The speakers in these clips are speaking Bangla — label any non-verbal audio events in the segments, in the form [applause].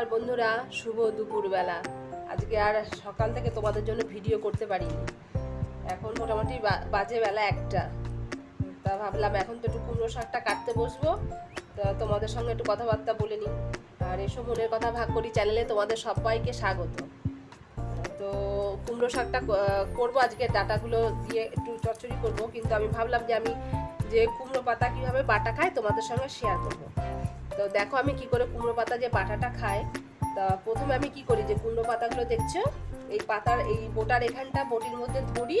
নমস্কার বন্ধুরা, শুভ দুপুরবেলা। আজকে আর সকাল থেকে তোমাদের জন্য ভিডিও করতে পারিনি। এখন মোটামুটি বাজে বেলা একটা। তা ভাবলাম এখন তো একটু কুমড়ো শাকটা কাটতে বসবো। তা তোমাদের সঙ্গে একটু কথাবার্তা বলে নিই। আর এসব মনের কথা ভাগ করি চ্যানেলে তোমাদের সবাইকে স্বাগত। তো কুমড়ো শাকটা করব আজকে, ডাটাগুলো দিয়ে একটু চচ্চড়ি করব। কিন্তু আমি ভাবলাম যে আমি যে কুমড়ো পাতা কীভাবে বাটা খাই তোমাদের সঙ্গে শেয়ার করব। তো দেখো আমি কি করে কুমড়ো পাতা যে বাটাটা খাই। তা প্রথমে আমি কি করি যে কুমড়ো পাতাগুলো দেখছ? এই পাতার, এই বোটার এখানটা বটির মধ্যে ধরি,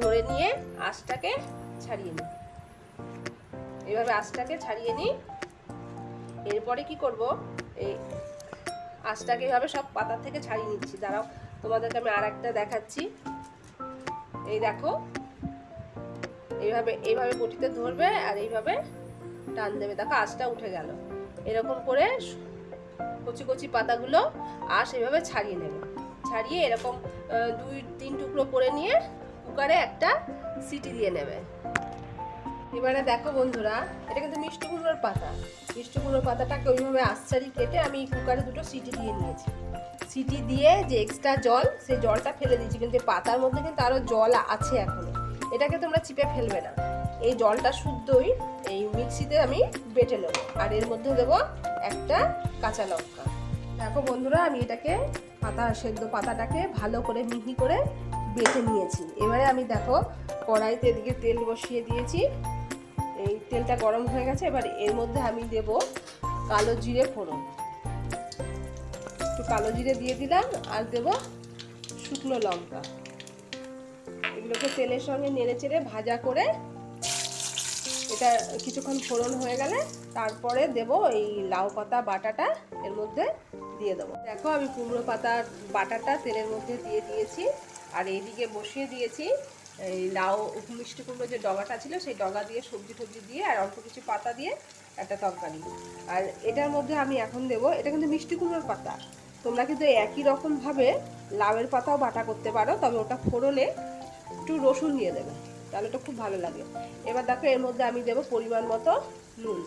ধরে নিয়ে আঁশটাকে ছাড়িয়ে নিই। এইভাবে আঁশটাকে ছাড়িয়ে নিই। এরপরে কি করব? এই আঁশটাকে এভাবে সব পাতার থেকে ছাড়িয়ে নিচ্ছি। দাঁড়াও, তোমাদেরকে আমি আর একটা দেখাচ্ছি। এই দেখো এইভাবে এইভাবে বটিতে ধরবে আর এইভাবে টান দেবে। দেখো আঁশটা উঠে গেল। এরকম করে কচি কচি পাতাগুলো আঁশ এভাবে ছাড়িয়ে নেবে। ছাড়িয়ে এরকম দুই, তিন টুকরো করে নিয়ে কুকারে একটা সিটি দিয়ে নেবে। এবারে দেখো বন্ধুরা, এটা কিন্তু মিষ্টি কুমড়োর পাতা। মিষ্টি কুমড়োর পাতাটাকে ওইভাবে আশ্চারি কেটে আমি কুকারে দুটো সিটি দিয়ে নিয়েছি। সিটি দিয়ে যে এক্সট্রা জল, সেই জলটা ফেলে দিয়েছি। কিন্তু পাতার মধ্যে কিন্তু আরও জল আছে এখনও। এটাকে তোমরা চিপে ফেলবে না। এই জলটা শুদ্ধই এই মিক্সিতে আমি বেটে নেব। আর এর মধ্যে দেবো একটা কাঁচা লঙ্কা। দেখো বন্ধুরা, আমি এটাকে পাতা, সেদ্ধ পাতাটাকে ভালো করে মিহি করে বেটে নিয়েছি। এবারে আমি দেখো, কড়াইতে এদিকে তেল বসিয়ে দিয়েছি। এই তেলটা গরম হয়ে গেছে, এবার এর মধ্যে আমি দেব কালো জিরে ফোড়ন। একটু কালো জিরে দিয়ে দিলাম, আর দেব শুকনো লঙ্কা। এগুলোকে তেলের সঙ্গে নেড়ে চেড়ে ভাজা করে এটা কিছুক্ষণ ফোড়ন হয়ে গেলে তারপরে দেব এই লাউ পাতা বাটাটা, এর মধ্যে দিয়ে দেবো। দেখো আমি কুমড়ো পাতার বাটাটা তেলের মধ্যে দিয়ে দিয়েছি, আর এইদিকে বসিয়ে দিয়েছি এই লাউ মিষ্টি কুমড়ো যে ডগাটা ছিল, সেই ডগা দিয়ে সবজি টবজি দিয়ে আর অল্প কিছু পাতা দিয়ে একটা তরকারি। আর এটার মধ্যে আমি এখন দেব, এটা কিন্তু মিষ্টি কুমড়োর পাতা। তোমরা কিন্তু একই রকমভাবে লাউয়ের পাতাও বাটা করতে পারো, তবে ওটা ফোড়নে একটু রসুন দিয়ে দেবে। তাহলে এটা খুব ভালো লাগে। এবার দেখো এর মধ্যে আমি দেব পরিমাণ মতো নুন।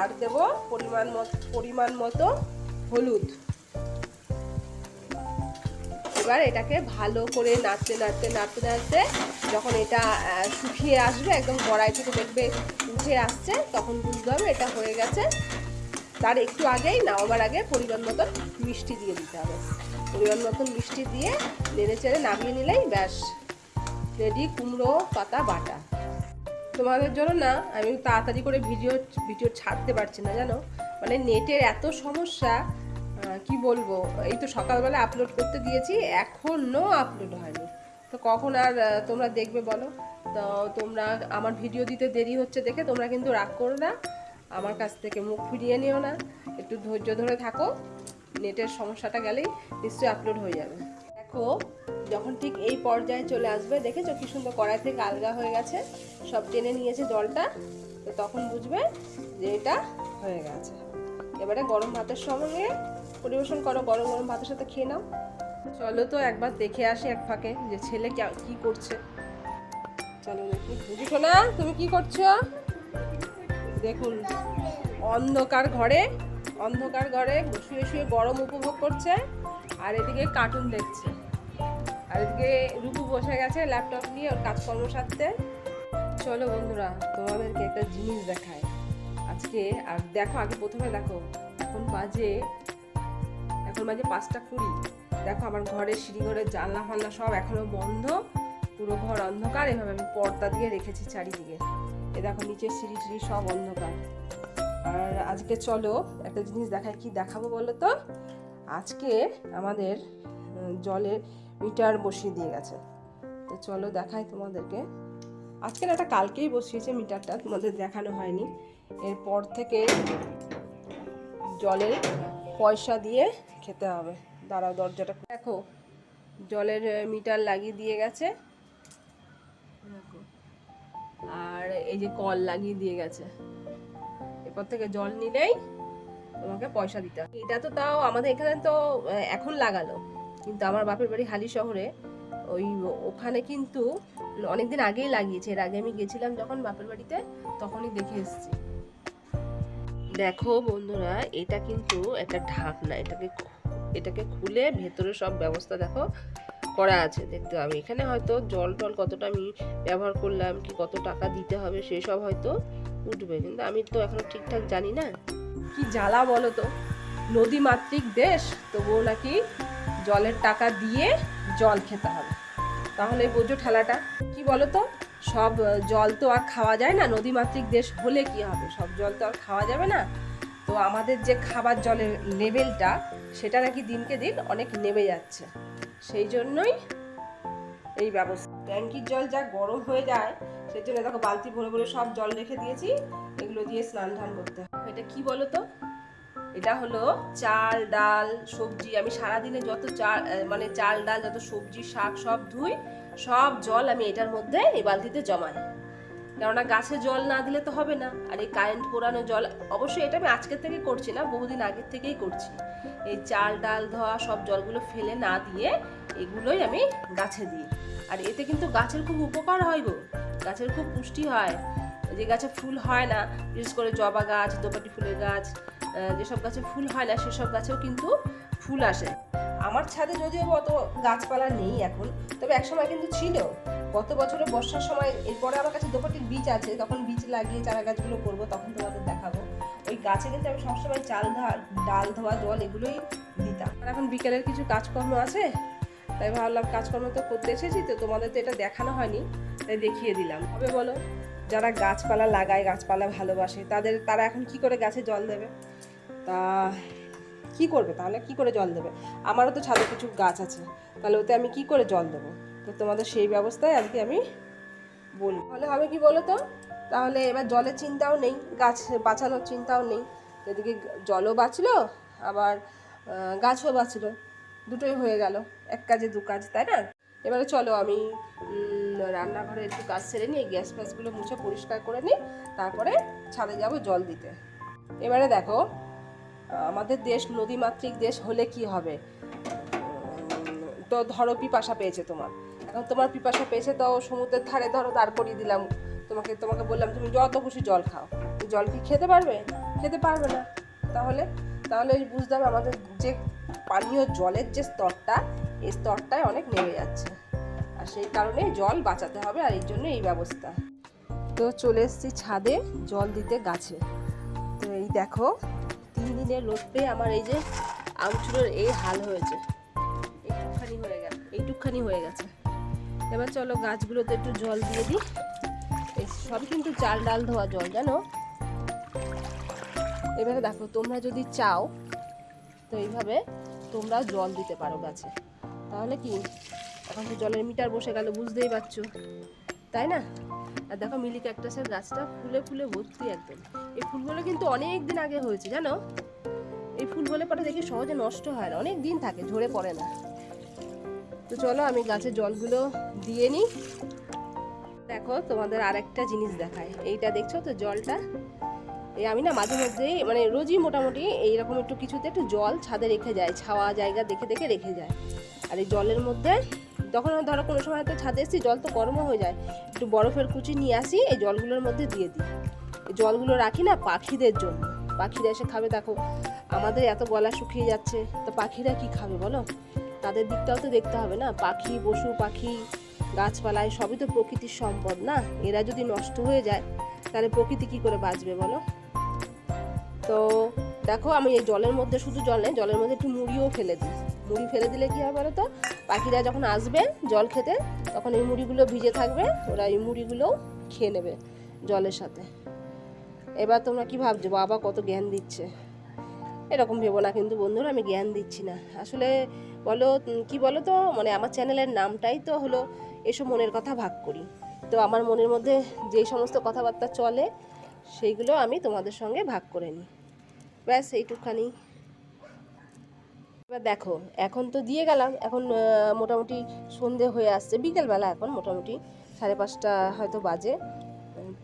আর দেব পরিমাণ মতো পরিমাণ মতো হলুদ। এবার এটাকে ভালো করে নাড়তে নাড়তে নাড়তে নাড়তে যখন এটা শুকিয়ে আসবে, একদম কড়াই থেকে দেখবে উঠে আসছে, তখন বুঝতে হবে এটা হয়ে গেছে। তার একটু আগেই নামাবার আগে পরিমাণ মতন মিষ্টি দিয়ে দিতে হবে। পরিমাণ মতন মিষ্টি দিয়ে নেড়ে চেড়ে নামিয়ে নিলেই ব্যাস। রেডি কুমড়ো, পাতা, বাটা। তোমাদের জন্য না, আমি তাড়াতাড়ি করে ভিডিও ভিডিও ছাড়তে পারছি না, জানো? মানে নেটের এত সমস্যা কি বলব? এই তো সকালবেলা আপলোড করতে দিয়েছি, এখনও আপলোড হয়নি। তো কখন আর তোমরা দেখবে বলো? তো তোমরা আমার ভিডিও দিতে দেরি হচ্ছে দেখে তোমরা কিন্তু রাগ করো না। আমার কাছ থেকে মুখ ফিরিয়ে নিও না। একটু ধৈর্য ধরে থাকো। নেটের সমস্যাটা গেলেই নিশ্চয়ই আপলোড হয়ে যাবে। দেখো যখন ঠিক এই পর্যায়ে চলে আসবে, দেখেছ কি সুন্দর কড়াই থেকে আলগা হয়ে গেছে? সব টেনে নিয়েছে জলটা। তো তখন বুঝবে যে এটা হয়ে গেছে। এবারে গরম ভাতের সঙ্গে পরিবেশন করো, গরম গরম ভাতের সাথে খেয়ে নাও। চলো তো একবার দেখে আসি এক ফাঁকে যে ছেলে কে- করছে। চলো দেখি। বুঝি শোনা তুমি কি করছ? দেখুন, অন্ধকার ঘরে অন্ধকার ঘরে শুয়ে শুয়ে গরম উপভোগ করছে, আর এদিকে কার্টুন দেখছে। এদিকে রূপু বসে গেছে ল্যাপটপ নিয়ে ওর কাজকর্ম সারতে। চলো বন্ধুরা, তোমাদেরকে একটা জিনিস দেখায় আজকে, আর দেখো আগে প্রথমে দেখো, এখন বাজে এখন বাজে পাঁচটা কুড়ি। দেখো আমার ঘরের সিঁড়ি ঘরের জানলা ফান্না সব এখনও বন্ধ, পুরো ঘর অন্ধকার, এভাবে আমি পর্দা দিয়ে রেখেছি চারিদিকে। এ দেখো নিচের সিঁড়ি টিড়ি সব অন্ধকার। আর আজকে চলো, একটা জিনিস দেখায় কি দেখাবো বলো তো? আজকে আমাদের জলের মিটার বসিয়ে দিয়ে গেছে। তো চলো দেখাই তোমাদেরকে। আজকে একটা কালকেই বসিয়েছে মিটারটা, তোমাদের দেখানো হয়নি। এরপর থেকে জলের পয়সা দিয়ে খেতে হবে। দাঁড়াও, দরজাটা দেখো, জলের মিটার লাগিয়ে দিয়ে গেছে। আর এই যে কল লাগিয়ে দিয়ে গেছে। এরপর থেকে জল নিলেই তোমাকে পয়সা দিতে হবে। এটা তো তাও আমাদের এখানে তো এখন লাগালো। কিন্তু আমার বাপের বাড়ি হালি শহরে, ওই ওখানে কিন্তু অনেকদিন আগেই লাগিয়েছে। এর আগে আমি গেছিলাম যখন বাপের বাড়িতে, তখনই দেখে এসেছি। দেখো বন্ধুরা, এটা কিন্তু একটা ঢাকনা। এটাকে এটাকে খুলে ভেতরে সব ব্যবস্থা দেখো করা আছে। দেখতে হবে এখানে হয়তো জল টল কতটা আমি ব্যবহার করলাম, কি কত টাকা দিতে হবে, সেসব হয়তো উঠবে। কিন্তু আমি তো এখনও ঠিকঠাক জানি না। কি জ্বালা বলো তো? নদী মাতৃক দেশ, তবুও নাকি জলের টাকা দিয়ে জল খেতে হবে। তাহলে বোঝো ঠেলাটা, কি বলো তো সব জল তো আর খাওয়া যায় না, নদীমাতৃক দেশ হলে কি হবে? সব জল তো আর খাওয়া যাবে না। তো আমাদের যে খাবার জলের লেভেলটা, সেটা নাকি দিনকে দিন অনেক নেমে যাচ্ছে। সেই জন্যই এই ব্যবস্থা। ট্যাঙ্কির জল যা গরম হয়ে যায় সেই জন্য দেখো বালতি ভরে ভরে সব জল রেখে দিয়েছি, এগুলো দিয়ে স্নান ধান করতে হয় এটা কি বলো তো এটা হলো চাল, ডাল, সবজি। আমি সারাদিনে যত চাল মানে চাল, ডাল, যত সবজি, শাক, সব ধুই, সব জল আমি এটার মধ্যে এই বালতিতে জমাই। কেননা গাছে জল না দিলে তো হবে না। আর এই কারেন্ট পোড়ানো জল, অবশ্যই এটা আমি আজকের থেকে করছি না, বহুদিন আগের থেকেই করছি। এই চাল, ডাল, ধোয়া, সব জলগুলো ফেলে না দিয়ে এগুলোই আমি গাছে দিই। আর এতে কিন্তু গাছের খুব উপকার হয় গো। গাছের খুব পুষ্টি হয়। যে গাছে ফুল হয় না, বিশেষ করে জবা গাছ, দোপাটি ফুলের গাছ যেসব গাছে ফুল হয় না, সেসব গাছেও কিন্তু ফুল আসে। আমার ছাদে যদিও অত গাছপালা নেই এখন, তবে একসময় কিন্তু ছিল। গত বছরে বর্ষার সময় এরপরে আমার কাছে দোপাটির বীজ আছে, তখন বীজ লাগিয়ে চারা গাছগুলো করব, তখন তোমাদের দেখাবো। ওই গাছে কিন্তু আমি সবসময় চাল ধোয়া, ডাল ধোয়া, জল এগুলোই দিতাম। আর এখন বিকেলের কিছু কাজকর্ম আছে, তাই ভাবলাম কাজকর্ম তো করতে এসেছি, তো তোমাদের তো এটা দেখানো হয়নি, তাই দেখিয়ে দিলাম। হবে বলো যারা গাছপালা লাগায়, গাছপালা ভালোবাসে, তাদের, তারা এখন কি করে গাছে জল দেবে? তা কি করবে? তাহলে কি করে জল দেবে? আমারও তো ছাদে কিছু গাছ আছে। তাহলে ওতে আমি কি করে জল দেবো? তো তোমাদের সেই ব্যবস্থায় আজকে আমি বলব। তাহলে হবে কি বলো তো তাহলে এবার জলের চিন্তাও নেই, গাছ বাঁচানোর চিন্তাও নেই। এদিকে জলও বাঁচলো, আবার গাছও বাঁচলো। দুটোই হয়ে গেল, এক কাজে দু কাজ, তাই না? এবারে চলো আমি রান্নাঘরে একটু কাজ সেরে নিই গ্যাস ফ্যাসগুলো মুছে পরিষ্কার করে নিই, তারপরে ছাদে যাব জল দিতে। এবারে দেখো, আমাদের দেশ নদীমাতৃক দেশ হলে কি হবে? তো ধরো পিপাসা পেয়েছে তোমার। এখন তোমার পিপাসা পেয়েছে, তো সমুদ্রের ধারে ধরো দাঁড় করিয়ে দিলাম। তোমাকে তোমাকে বললাম, তুমি যত খুশি জল খাও। জল কি খেতে পারবে? খেতে পারবে না। তাহলে তাহলে বুঝতে হবে আমাদের যে পানীয় জলের যে স্তরটা, এই স্তরটায় অনেক নেমে যাচ্ছে। আর সেই কারণে জল বাঁচাতে হবে আর এই জন্য এই ব্যবস্থা। তো চলে এসেছি ছাদে জল দিতে গাছে। তো এই দেখো, তিন দিনের রোদ পেয়ে আমার এই যে আমচুরের এই হাল হয়েছে। এইটুকখানি হয়ে গেছে এইটুকখানি হয়ে গেছে। এবার চলো গাছগুলোতে একটু জল দিয়ে দিই। সবই কিন্তু চাল ডাল ধোয়া জল, জানো? এবারে দেখো, তোমরা যদি চাও, তো এইভাবে তোমরা জল দিতে পারো গাছে। তাহলে কি? এখন তো জলের মিটার বসে গেল, বুঝতেই পারছ। তাই না? আর দেখো মিলি ক্যাকটাসের গাছটা ফুলে ফুলে ভর্তি একদম। এই ফুলগুলো কিন্তু অনেক দিন আগে হয়েছে, জানো? এই ফুল হলে পরে দেখি সহজে নষ্ট হয় না, অনেক দিন থাকে, ঝরে পড়ে না। তো চলো আমি গাছের জলগুলো দিয়ে নিই। দেখো তোমাদের আরেকটা জিনিস দেখায় এইটা দেখছ তো জলটা? এই আমি না মাঝে মধ্যেই মানে রোজই মোটামুটি এইরকম একটু কিছুতে একটু জল ছাদে রেখে যায়, ছাওয়া জায়গা দেখে দেখে রেখে যায়। আর এই জলের মধ্যে তখন ধরো কোনো সময় তো ছাদে এসেছি, জল তো গরমও হয়ে যায়। একটু বরফের কুচি নিয়ে আসি, এই জলগুলোর মধ্যে দিয়ে দিই। এই জলগুলো রাখি না পাখিদের জন্য। পাখিরা এসে খাবে, দেখো, আমাদের এত গলা শুকিয়ে যাচ্ছে। তো পাখিরা কি খাবে বলো? তাদের দিকটাও তো দেখতে হবে না। পাখি, পশু, পাখি, গাছপালায় সবই তো প্রকৃতির সম্পদ না? এরা যদি নষ্ট হয়ে যায়, তাহলে প্রকৃতি কি করে বাঁচবে বলো? তো দেখো, আমি এই জলের মধ্যে শুধু জল নেই, জলের মধ্যে একটু মুড়িও ফেলে দিই। মুড়ি ফেলে দিলে কি হবে বলো তো? পাখিরা যখন আসবে জল খেতে, তখন এই মুড়িগুলো ভিজে থাকবে, ওরা এই মুড়িগুলোও খেয়ে নেবে জলের সাথে। এবার তোমরা কি ভাবছ? বাবা কত জ্ঞান দিচ্ছে। এরকম ভেবো না কিন্তু বন্ধুরা, আমি জ্ঞান দিচ্ছি না। আসলে বলো কি বলো তো মানে আমার চ্যানেলের নামটাই তো হলো এসব মনের কথা ভাগ করি। তো আমার মনের মধ্যে যেই সমস্ত কথাবার্তা চলে, সেইগুলো আমি তোমাদের সঙ্গে ভাগ করে নিই। ব্যাস এইটুখানি এবার দেখো, এখন তো দিয়ে গেলাম, এখন মোটামুটি সন্ধে হয়ে আসছে, বিকেলবেলা এখন মোটামুটি সাড়ে পাঁচটা হয়তো বাজে।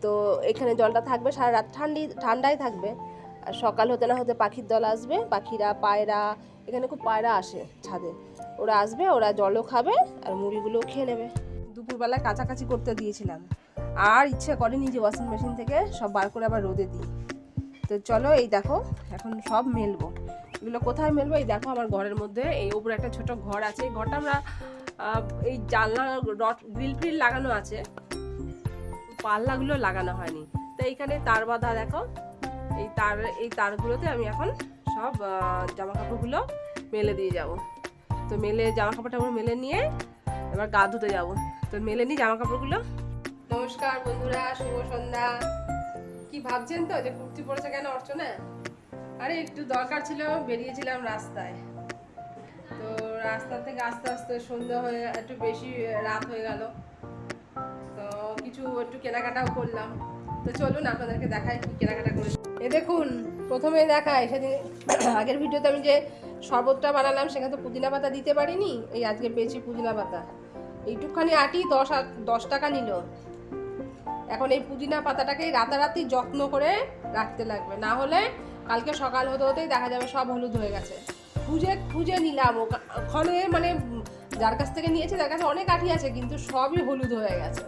তো এখানে জলটা থাকবে, সারা রাত ঠান্ডি, ঠান্ডাই থাকবে। আর সকাল হতে না হতে পাখির দল আসবে, পাখিরা, পায়রা, এখানে খুব পায়রা আসে ছাদে। ওরা আসবে, ওরা জলও খাবে আর মুড়িগুলোও খেয়ে নেবে। দুপুরবেলা কাছাকাছি করতে দিয়েছিলাম। আর ইচ্ছে করেনি যে ওয়াশিং মেশিন থেকে সব বার করে আবার রোদে দিই। তো চলো এই দেখো, এখন সব মেলবো। এগুলো কোথায় মেলবো? এই দেখো আমার ঘরের মধ্যে, এই উপরে একটা ছোট ঘর আছে। এই ঘরটা আমরা এই জানলা, রড, গ্রিল ফ্রিল লাগানো আছে। পাল্লাগুলো লাগানো হয়নি। তো এইখানে তার বাঁধা দেখো। এই তার, এই তারগুলোতে আমি এখন সব জামা কাপড়গুলো মেলে দিয়ে যাব। তো মেলে জামা কাপড়টা মেলে নিয়ে এবার গা ধুতে যাব। তো মেলে নিই জামা কাপড়গুলো নমস্কার বন্ধুরা, শুভ সন্ধ্যা। কি ভাবছেন তো যে কুর্তি পরেছে কেন অর্চনা? আরে একটু দরকার ছিল, বেরিয়েছিলাম রাস্তায়। তো রাস্তা থেকে আস্তে আস্তে সন্ধ্যা হয়ে, একটু বেশি রাত হয়ে গেল। তো কিছু একটু কেনাকাটাও করলাম। তো চলুন আপনাদেরকে দেখাই কি কেনাকাটা করেছি। এ দেখুন প্রথমে দেখাই সেদিন [clears throat] আগের ভিডিওতে আমি যে শরবতটা বানালাম, সেখানে তো পুদিনা পাতা দিতে পারিনি। এই আজকে পেয়েছি পুদিনা পাতা। এইটুকখানি আটি দশ দশ টাকা নিল। এখন এই পুদিনা পাতাটাকে রাতারাতি যত্ন করে রাখতে লাগবে। না হলে কালকে সকাল হতে হতেই দেখা যাবে সব হলুদ হয়ে গেছে। খুঁজে খুঁজে নিলাম। ওখানে মানে যার কাছ থেকে নিয়েছে তার কাছে অনেক আঠি আছে, কিন্তু সবই হলুদ হয়ে গেছে।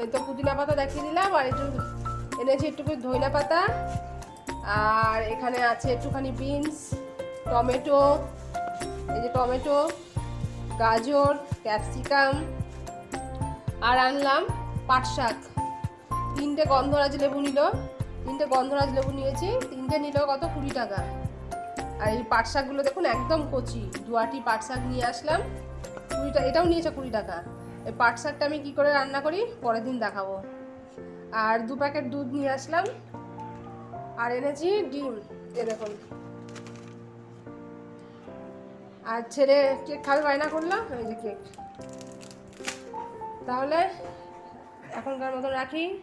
এই তো পুদিনা পাতা দেখিয়ে দিলাম, আর একটু এনেছি একটু ধইনা পাতা। আর এখানে আছে একটুখানি বিনস, টমেটো, এই যে টমেটো, গাজর, ক্যাপসিকাম, আর আনলাম পাট শাক। তিনটে গন্ধরাজ লেবু নিল। তিনটে গন্ধরাজ লেবু নিয়েছি। তিনটে নিল কত? কুড়ি টাকা। আর এই পাট শাকগুলো দেখুন, একদম কচি। দুয়াটি পাট শাক নিয়ে আসলাম। কুড়িটা এটাও নিয়েছে কুড়ি টাকা। এই পাট শাকটা আমি কি করে রান্না করি? পরের দিন দেখাবো। আর দু প্যাকেট দুধ নিয়ে আসলাম। আর এনেছি ডিম। এ দেখুন। আর ছেলে কেক খাবে, বায়না করল। এই যে কেক। তাহলে এখনকার মতো রাখি।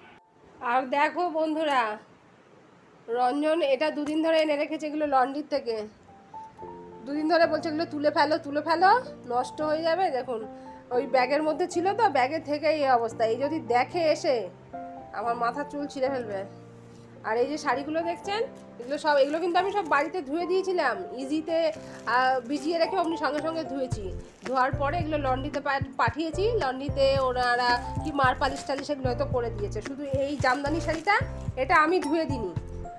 আর দেখো বন্ধুরা, রঞ্জন এটা দুদিন ধরে এনে রেখেছে এগুলো লন্ড্রির থেকে। দুদিন ধরে বলছে এগুলো তুলে ফেলো তুলে ফেলো, নষ্ট হয়ে যাবে। দেখুন, ওই ব্যাগের মধ্যে ছিল তো ব্যাগের থেকে এই অবস্থা। এই যদি দেখে এসে, আমার মাথা চুল ছিঁড়ে ফেলবে। আর এই যে শাড়িগুলো দেখছেন, এগুলো সব এগুলো কিন্তু আমি সব বাড়িতে ধুয়ে দিয়েছিলাম। ইজিতে ভিজিয়ে রেখে অমনি সঙ্গে সঙ্গে ধুয়েছি। ধোয়ার পরে এগুলো লন্ড্রিতে পাঠিয়েছি। লন্ড্রিতে ওনারা কি মার পালিশ টালিশ এগুলো হয়তো করে দিয়েছে। শুধু এই জামদানি শাড়িটা, এটা আমি ধুয়ে দিইনি।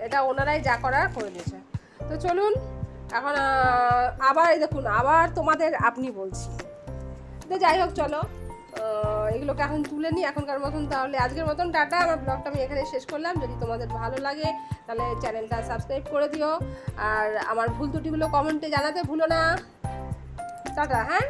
এটা ওনারাই যা করার করে দিয়েছে। তো চলুন, এখন আবার দেখুন, আবার তোমাদের আপনি বলছি। তো যাই হোক, চলো এগুলোকে এখন তুলে নিই এখনকার মতন। তাহলে আজকের মতন টাটা। আমার ব্লগটা আমি এখানে শেষ করলাম। যদি তোমাদের ভালো লাগে, তাহলে চ্যানেলটা সাবস্ক্রাইব করে দিও। আর আমার ভুল ত্রুটিগুলো কমেন্টে জানাতে ভুলো না। টাটা হ্যাঁ?